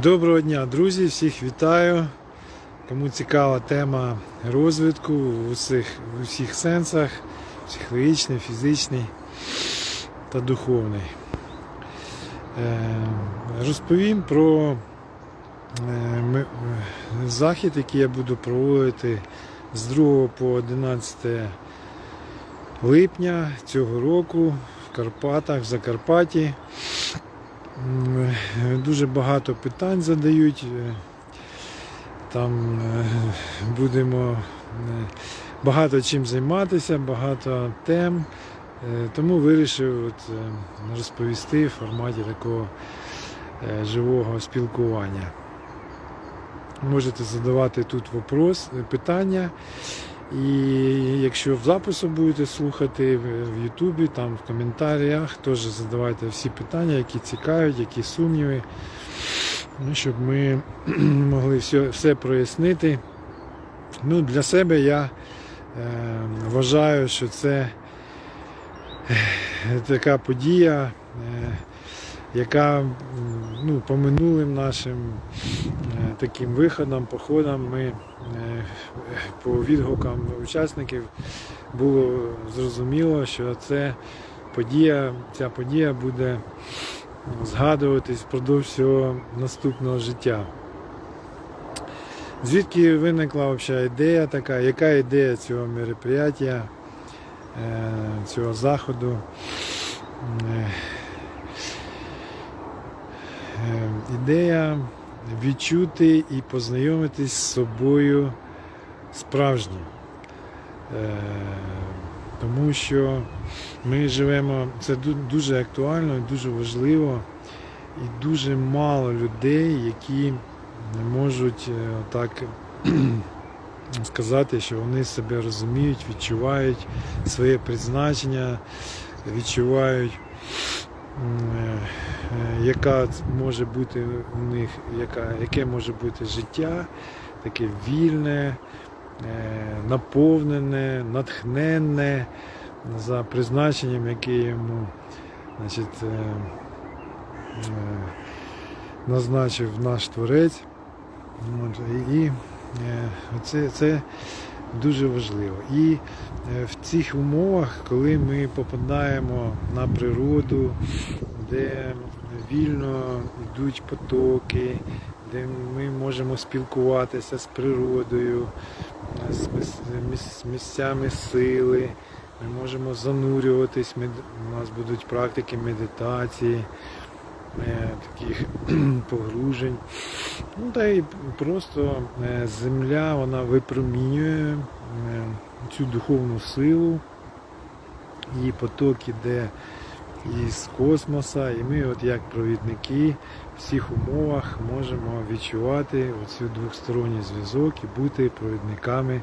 Доброго дня, друзі! Всіх вітаю. Кому цікава тема розвитку в усіх, в усіх сенсах, психологічний, фізичний та духовний. Е, Розповім про е, захід, який я буду проводити з 2 по 11 липня цього року в Карпатах, в Закарпатті. Дуже багато питань задають. е, Там е, будемо е, багато чим займатися, багато тем. Тому вирішив от, розповісти в форматі такого живого спілкування. Можете задавати тут вопрос, питання. І якщо в запису будете слухати в Ютубі, там в коментарях теж задавайте всі питання, які цікавлять, які сумніви, ну, щоб ми могли все, все прояснити. Ну, для себе я е, вважаю, що це е, така подія, е, яка ну, по минулим нашим е, таким виходам, походам ми е, по відгукам учасників було зрозуміло, що це подія, ця подія буде згадуватись впродовж всього наступного життя. Звідки виникла взагалі ідея така, яка ідея цього мероприятия, е, цього заходу? Е, Ідея відчути і познайомитись з собою справжнім. Е, Тому що ми живемо, це дуже актуально, дуже важливо, і дуже мало людей, які можуть е, так сказати, що вони себе розуміють, відчувають своє призначення, відчувають, яка може бути у них, яка, яке може бути життя, таке вільне, е, наповнене, натхненне за призначенням, яке йому значить, е, е, назначив наш творець. І е, це, це дуже важливо. І е, в цих умовах, коли ми попадаємо на природу, де вільно йдуть потоки, де ми можемо спілкуватися з природою, з місцями сили, ми можемо занурюватись, у нас будуть практики медитації, е, таких погружень. Ну та й просто е, земля вона випромінює е, цю духовну силу, її поток іде із космоса, і ми, от як провідники, в цих умовах можемо відчувати оцю двосторонній зв'язок і бути провідниками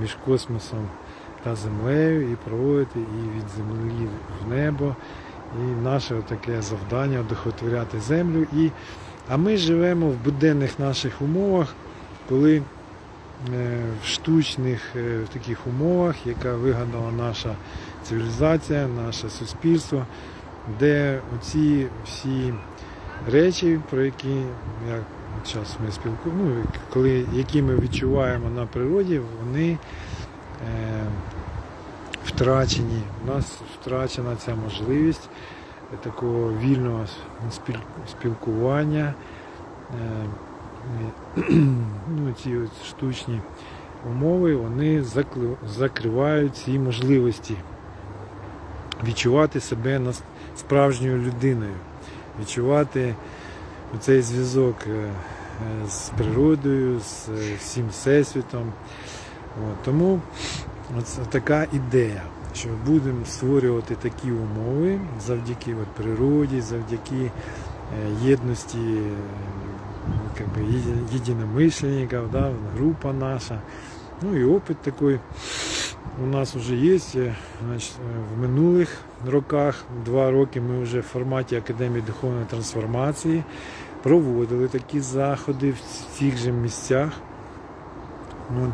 між космосом та землею, і проводити і від землі в небо. І наше таке завдання одохотворяти землю. І, а ми живемо в буденних наших умовах, коли в штучних е, в таких умовах, яка вигадала наша цивілізація, наше суспільство, де оці всі речі, про які як зараз ми спілкуємо, ну, коли, які ми відчуваємо на природі, вони е, втрачені. У нас втрачена ця можливість такого вільного спіл- спілкування. Е, ну, ці штучні умови вони закривають ці можливості відчувати себе справжньою людиною, відчувати цей зв'язок е, з природою, з е, всім всесвітом. От, тому така ідея, що будемо створювати такі умови завдяки от природі, завдяки е, єдності как би, є- єдиномишленників, да, група наша. Ну і опит такий у нас вже є. Е, Значить, е, в минулих роках, два роки, ми вже в форматі Академії духовної трансформації проводили такі заходи в цих же місцях. От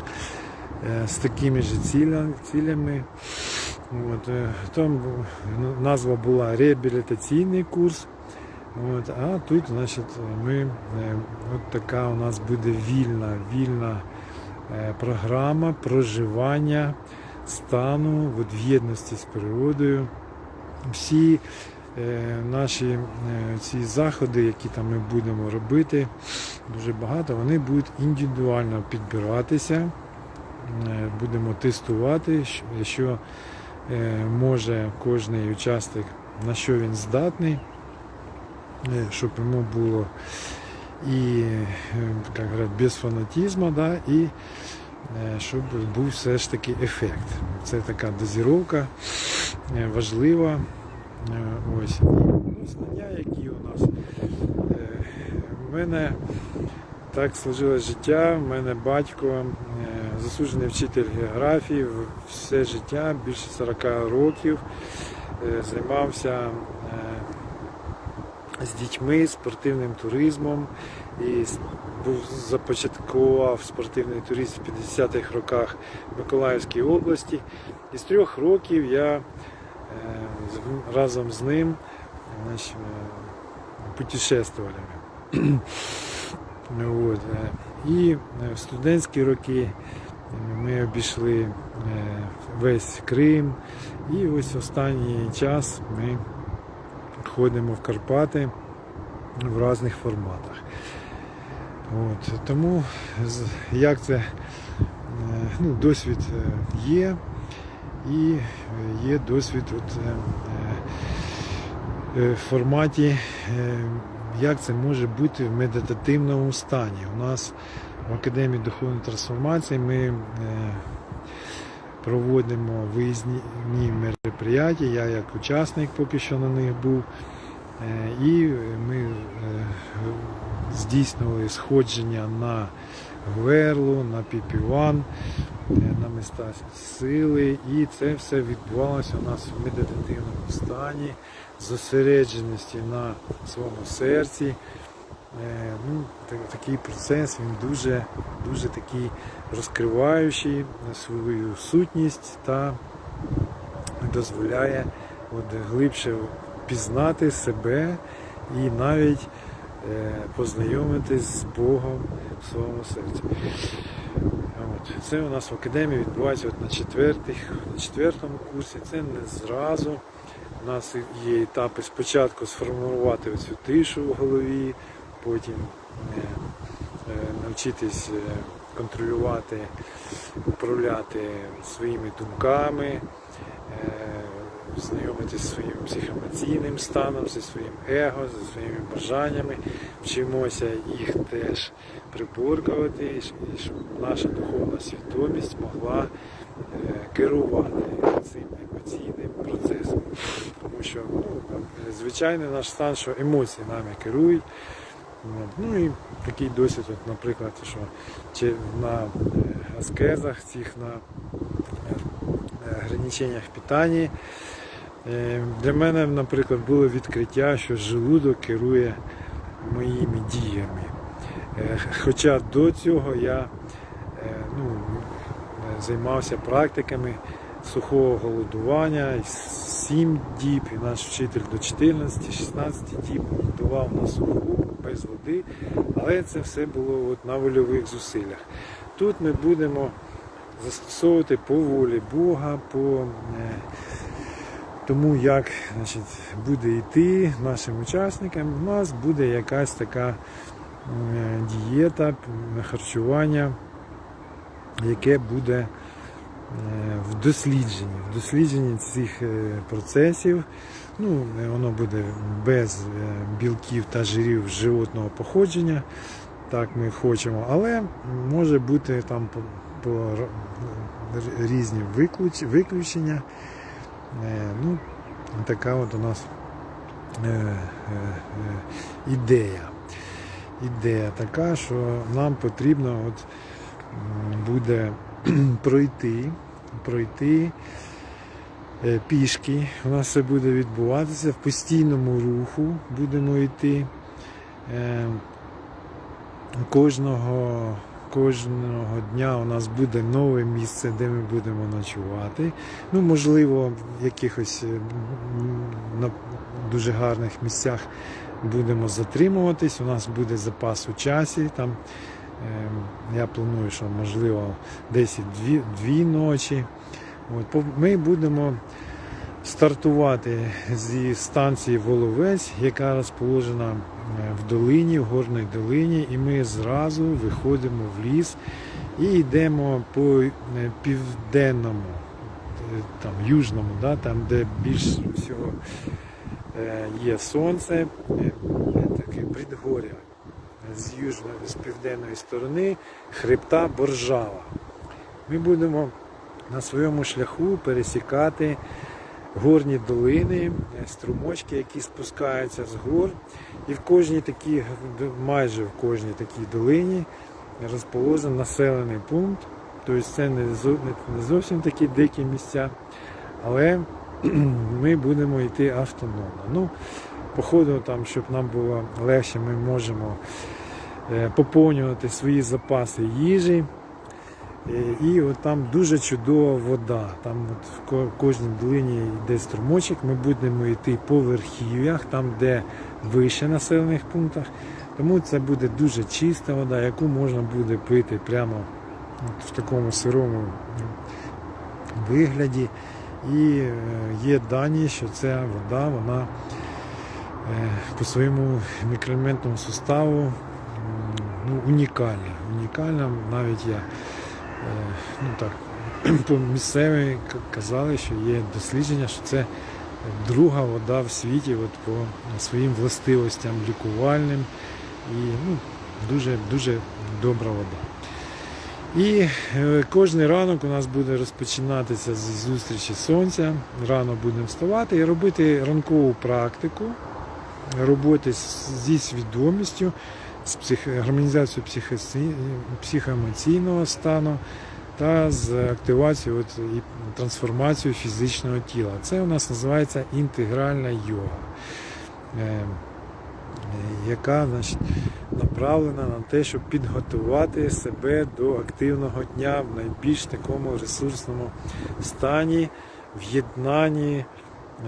е, з такими ж цілями. От, там назва була реабілітаційний курс От, а тут, значить, ми, е, от така у нас буде вільна, вільна е, програма проживання стану в єдності з природою. Всі е, наші е, ці заходи, які там ми будемо робити, дуже багато, вони будуть індивідуально підбиратися. Е, Будемо тестувати, щ- що е, може кожний учасник, на що він здатний, щоб йому було і е, як говорять, без фанатізму, да, і е, щоб був все ж таки ефект. Це така дозіровка е, важлива. Е, Ось. І знання, які у нас. Е, У мене так сложилось життя. У мене батько е, засуджений вчитель географії все життя, більше 40 років. е, Займався е, з дітьми, спортивним туризмом і був започаткував спортивний туризм в 50-х роках в Миколаївській області. І з трьох років я е, разом з ним значить, е, путешествували. От, е, І в студентські роки ми обійшли весь Крим. І ось останній час ми ходимо в Карпати в різних форматах. От, тому як це е, ну, досвід е, є, і є досвід от, е, в форматі, як це може бути в медитативному стані. У нас в Академії духовної трансформації ми проводимо виїзні мероприятия, я як учасник поки що на них був. Е, І ми е, здійснювали сходження на Гверлу, на Піпіван, е, на міста сили. І це все відбувалося у нас в медитативному стані, зосередженості на своєму серці. Ну, такий процес він дуже, дуже такий розкриваючий свою сутність та дозволяє от, глибше пізнати себе і навіть е, познайомитись з Богом в своєму серці. От. Це у нас в академії відбувається от на, на четвертому курсі. Це не зразу. У нас є етапи спочатку сформувати оцю тишу в голові, потім е, е, навчитись контролювати, управляти своїми думками, знайомитись зі своїм психоемоційним станом, зі своїм его, зі своїми бажаннями. Вчимося їх теж приборкувати, щоб наша духовна свідомість могла е, керувати цим емоційним процесом. Тому що ну, звичайний наш стан, що емоції нами керують. Ну і такий досвід, от, наприклад, що на е, аскезах, цих на ограниченнях. Е, Для мене, наприклад, було відкриття, що желудок керує моїми діями. Е, Хоча до цього я е, ну, е, займався практиками сухого голодування, 7 діб, і наш вчитель до 14-16 діб голодував на суху, без води, але це все було от на вольових зусиллях. Тут ми будемо застосовувати по волі Бога, по е, тому як значить, буде йти нашим учасникам, у нас буде якась така е, дієта, харчування, яке буде е, в дослідженні. В дослідженні цих е, процесів. Ну, воно буде без білків та жирів животного походження. Так ми хочемо, але може бути там по, по різні виключ- виключення. Е, Ну, така от у нас е, е, ідея. Ідея така, що нам потрібно от, буде пройти, пройти пішки. У нас все буде відбуватися в постійному руху будемо йти. Кожного, кожного дня у нас буде нове місце, де ми будемо ночувати. Ну, можливо, в якихось е, на дуже гарних місцях будемо затримуватись. У нас буде запас у часі. Там, е, я планую, що можливо десь дві, дві ночі. От, ми будемо стартувати зі станції Воловець, яка розположена е, в долині, в горній долині, і ми зразу виходимо в ліс і йдемо по е, південному, е, там, южному, да, там, де більш всього є сонце, таке предгор'я з южної, з південної сторони хребта Боржава. Ми будемо на своєму шляху пересікати горні долини, е, струмочки, які спускаються з гор. І в кожній такій, майже в кожній такій долині розположений населений пункт. Тобто це не зо- не зовсім такі дикі місця, але ми будемо йти автономно. Ну, по ходу, там, щоб нам було легше, ми можемо е, поповнювати свої запаси їжі. Е, І от там дуже чудова вода. Там от в кожній долині йде струмочок. Ми будемо йти по верхів'ях, там, де вище населених пунктах. Тому це буде дуже чиста вода, яку можна буде пити прямо в такому сирому вигляді. І е, є дані, що ця вода, вона е, по своєму мікроелементному суставу ну, унікальна. Унікальна, навіть я ну так, місцеві казали, що є дослідження, що це друга вода в світі от по своїм властивостям лікувальним і ну, дуже, дуже добра вода. І е, кожен ранок у нас буде розпочинатися з зустрічі сонця. Рано будемо вставати і робити ранкову практику роботи зі свідомістю, з псих... гармонізацією психоці... психоемоційного стану та з активацією от, і трансформацією фізичного тіла. Це у нас називається інтегральна йога, е, е, яка значить, направлена на те, щоб підготувати себе до активного дня в найбільш такому ресурсному стані, в єднанні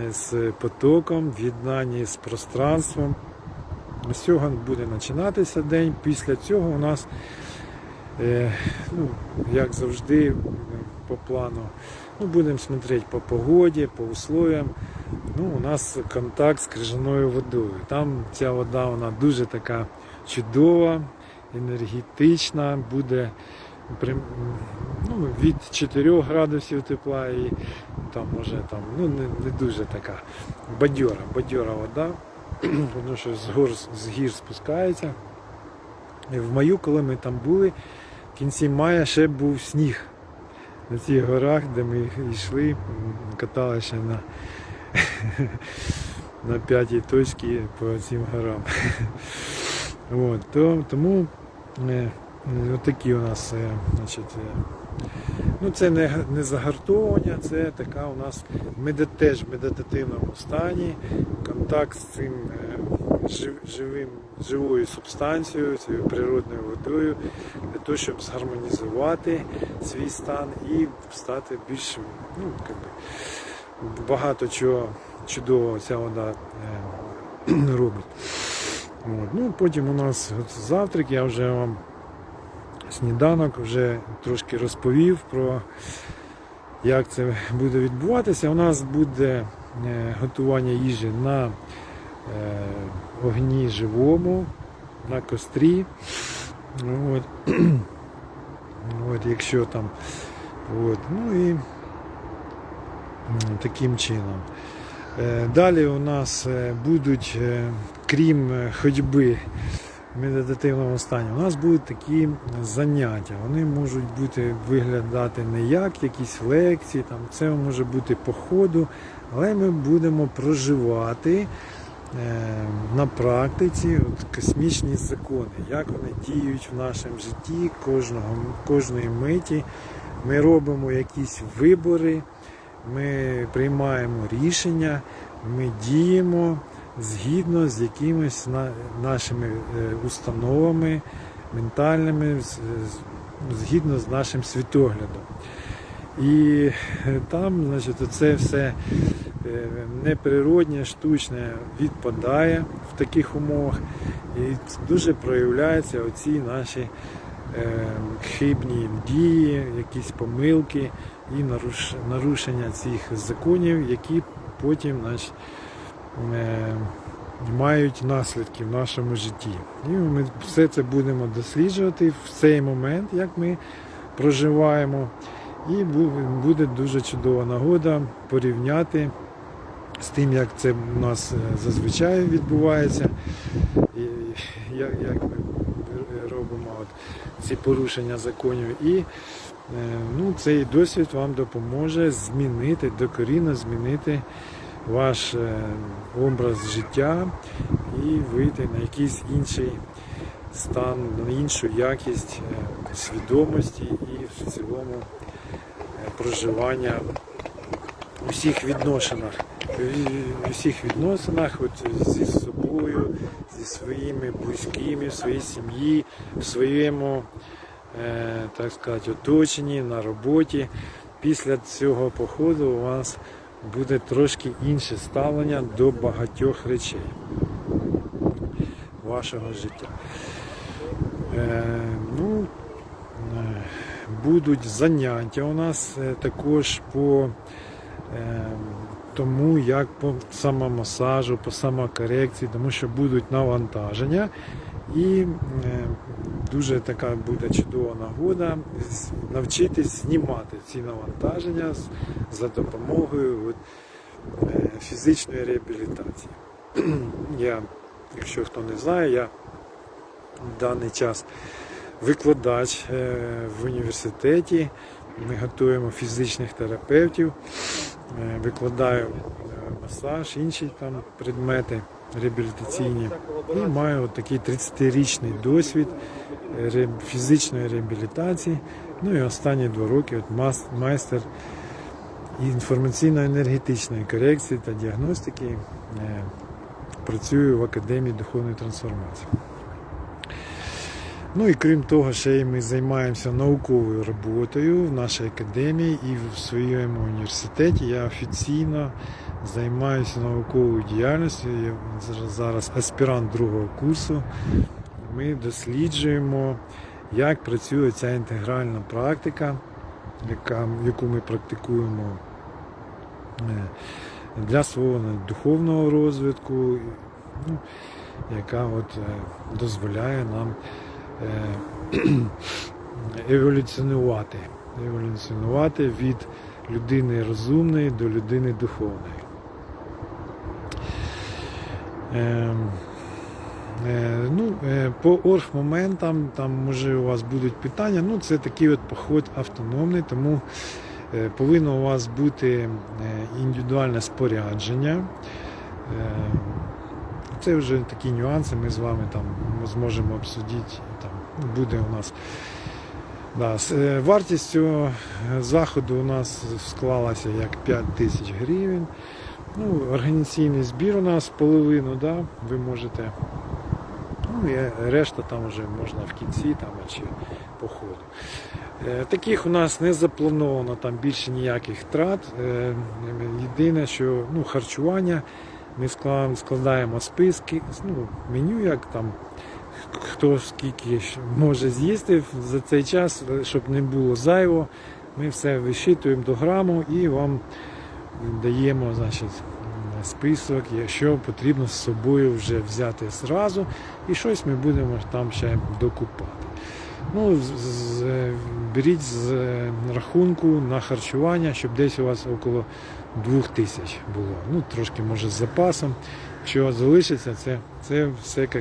з потоком, в єднанні з пространством. З цього буде починатися день. Після цього у нас, е, ну, як завжди, по плану, ну, будемо смотрети по погоді, по условиям. Ну, у нас контакт з крижаною водою. Там ця вода вона дуже така чудова, енергетична, буде ну, від 4 градусів тепла і там може там, ну, не, не дуже така бадьора, бадьора вода, тому що з гор з гір спускається. І в маю, коли ми там були, в кінці мая ще був сніг на цих горах, де ми йшли, каталися на, на п'ятій точці по цим горам. От, то, тому е, е, у нас е, значить, е, Ну, це не, не загартовування, це така у нас меди, теж в медитативному стані, контакт з цим е, живим, живою субстанцією, цією природною водою, для того, щоб згармонізувати свій стан і стати більш ну, би, багато чого чудового ця вода е, робить. От. Ну, потім у нас завтрак, я вже вам сніданок вже трошки розповів про як це буде відбуватися. У нас буде готування їжі на е, огні живому, на кострі. От. От, якщо там. От. Ну і таким чином. Е, Далі у нас е, будуть, е, крім е, ходьби в медитативному стані, у нас будуть такі заняття. Вони можуть бути виглядати не як якісь лекції, там це може бути по ходу, але ми будемо проживати е, на практиці от, космічні закони, як вони діють в нашому житті кожного, кожної миті. Ми робимо якісь вибори, ми приймаємо рішення, ми діємо згідно з якимись нашими е, установами ментальними, згідно з нашим світоглядом. І е, там, значить, це все неприродне, штучне відпадає в таких умовах і дуже проявляються оці наші е, хибні дії, якісь помилки і нарушення цих законів, які потім значить, е, мають наслідки в нашому житті. І ми все це будемо досліджувати в цей момент, як ми проживаємо. І буде дуже чудова нагода порівняти з тим, як це у нас е, зазвичай відбувається, і як, як ми робимо от ці порушення законів. І е, ну, цей досвід вам допоможе змінити, докорінно змінити ваш е, образ життя і вийти на якийсь інший стан, на іншу якість свідомості і в цілому проживання у всіх відношеннях. У всіх відносинах от, зі собою, зі своїми близькими, в своїй сім'ї, в своєму е, так сказати, оточенні, на роботі. Після цього походу у вас буде трошки інше ставлення до багатьох речей вашого життя. Е, ну, е, будуть заняття у нас також по тому, як по самомасажу, по самокорекції, тому що будуть навантаження. І е, дуже така буде чудова нагода навчитись знімати ці навантаження за допомогою е, фізичної реабілітації. Я, якщо хто не знає, я в даний час викладач е, в університеті. Ми готуємо фізичних терапевтів, е, викладаю е, масаж, інші там предмети реабілітаційні. І маю такий 30-річний досвід е, фізичної реабілітації. Ну і останні два роки от майстер інформаційно-енергетичної корекції та діагностики. Працюю в Академії духовної трансформації. Ну і крім того, ще ми займаємося науковою роботою в нашій академії і в своєму університеті. Я офіційно займаюся науковою діяльністю. Я зараз- аспірант другого курсу. Ми досліджуємо, як працює ця інтегральна практика, яка, яку ми практикуємо е, для свого духовного розвитку, ну, яка от, е, дозволяє нам еволюціонувати, еволюціонувати від людини розумної до людини духовної. Е, е, ну, е, по оргмоментам, там може у вас будуть питання. Ну, це такий от поход автономний, тому е, повинно у вас бути е, індивідуальне спорядження. Е, це вже такі нюанси, ми з вами там зможемо обсудити. Там буде у нас. Да, з, е, вартість цього заходу у нас склалася як 5 тисяч гривень. Ну, організаційний збір у нас половину, да, ви можете. Ну, і решта там вже можна в кінці там, чи по ходу. Е, Таких у нас не заплановано там більше ніяких трат. Е, Єдине, що ну, харчування ми складаємо списки, ну, меню, як там хто скільки може з'їсти за цей час, щоб не було зайво. Ми все вишитуємо до граму і вам даємо значить, список, якщо потрібно з собою вже взяти зразу, і щось ми будемо там ще докупати. Ну, з- з- беріть з е, рахунку на харчування, щоб десь у вас около 2000 було. Ну, трошки може з запасом. Якщо залишиться, це, це все як,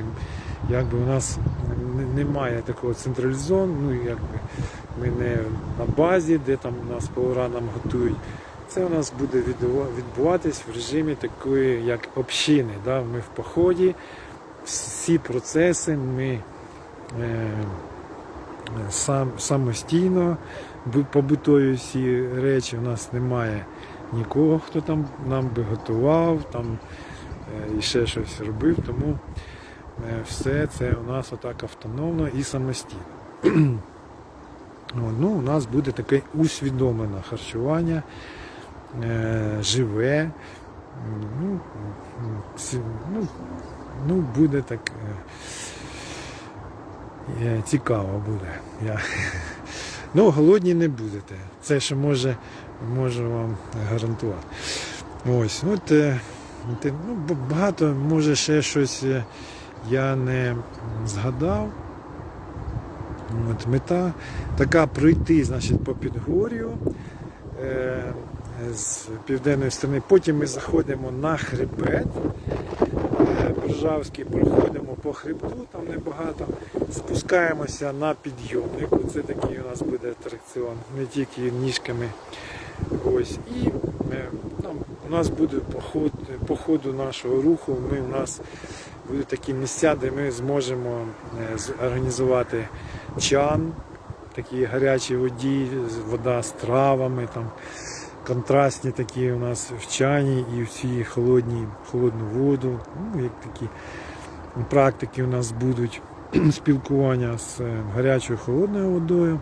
якби у нас немає такого централізованого, ну якби ми не на базі, де там нас повара нам готують. Це у нас буде відбуватись в режимі такої, як общини. Да? Ми в поході, всі процеси ми е, сам, самостійно бу- побутові всі речі. У нас немає нікого, хто там нам би готував там, е, і ще щось робив. Тому е, все це у нас отак автономно і самостійно. Ну, у нас буде таке усвідомлене харчування, е, живе, ну, ну, ну буде так цікаво буде. Я, ну, голодні не будете. Це ще може, можу вам гарантувати. Ось, ну, те, те, ну, багато, може, ще щось е, я не згадав. От, мета така пройти значить, по Підгор'ю е, з південної сторони. Потім ми заходимо на хребет. Е, проходимо по хребту, там небагато. Спускаємося на підйомнику. Це такий у нас буде атракціон, не тільки ніжками. Ось. І е, ну, у нас буде по ходу, по ходу нашого руху. Ми, у нас будуть такі місця, де ми зможемо е, організувати чан, такі гарячі воді, вода з травами, там, контрастні такі у нас в чані і всі холодні, холодну воду. Ну, як такі практики у нас будуть спілкування з е, гарячою холодною водою.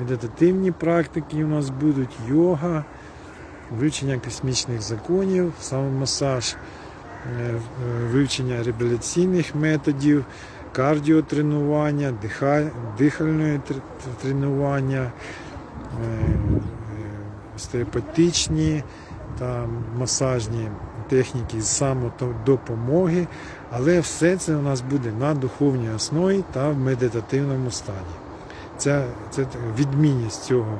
Медитативні практики у нас будуть йога, вивчення космічних законів, самомасаж, е, е, вивчення реабілітаційних методів, кардіотренування, дихальне тренування, остеопатичні та масажні техніки з самодопомоги, але все це у нас буде на духовній основі та в медитативному стані. Це, це відмінність цього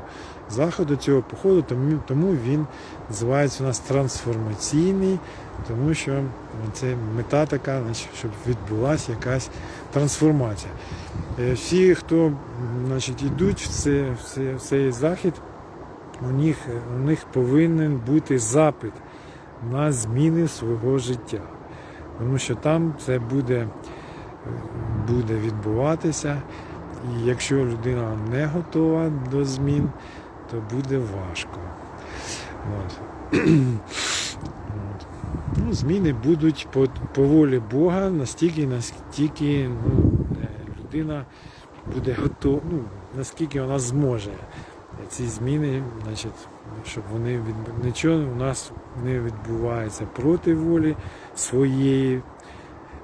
заходу, цього походу, тому, тому він називається у нас трансформаційний, тому що це мета така, значить, щоб відбулася якась трансформація. Е, Всі, хто значить, йдуть в, це, в, це, в цей захід, у них, у них повинен бути запит на зміни свого життя. Тому що там це буде, е, буде відбуватися. І якщо людина не готова до змін, то буде важко. От. Ну, зміни будуть по, по волі Бога настільки, наскільки ну, е, людина буде готова, ну, наскільки вона зможе ці зміни, значить, щоб вони від... нічого у нас не відбувається проти волі своєї.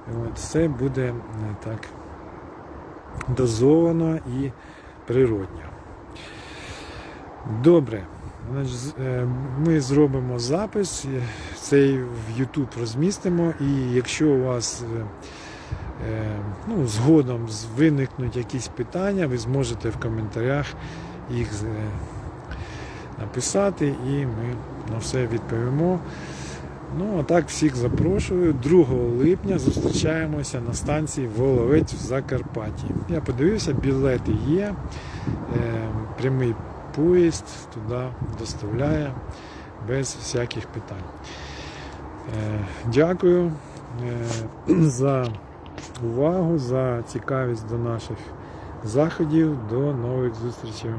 От, все буде е, так дозовано і природньо. Добре. Е, Ми зробимо запис, е, цей в YouTube розмістимо, і якщо у вас ну, згодом виникнуть якісь питання, ви зможете в коментарях їх е, написати, і ми на все відповімо. Ну, а так всіх запрошую. 2 липня зустрічаємося на станції Воловець в Закарпатті. Я подивився, білети є. Е, прямий поїзд туди доставляє без всяких питань. Е, дякую за увагу, за цікавість до наших заходів. До нових зустрічей.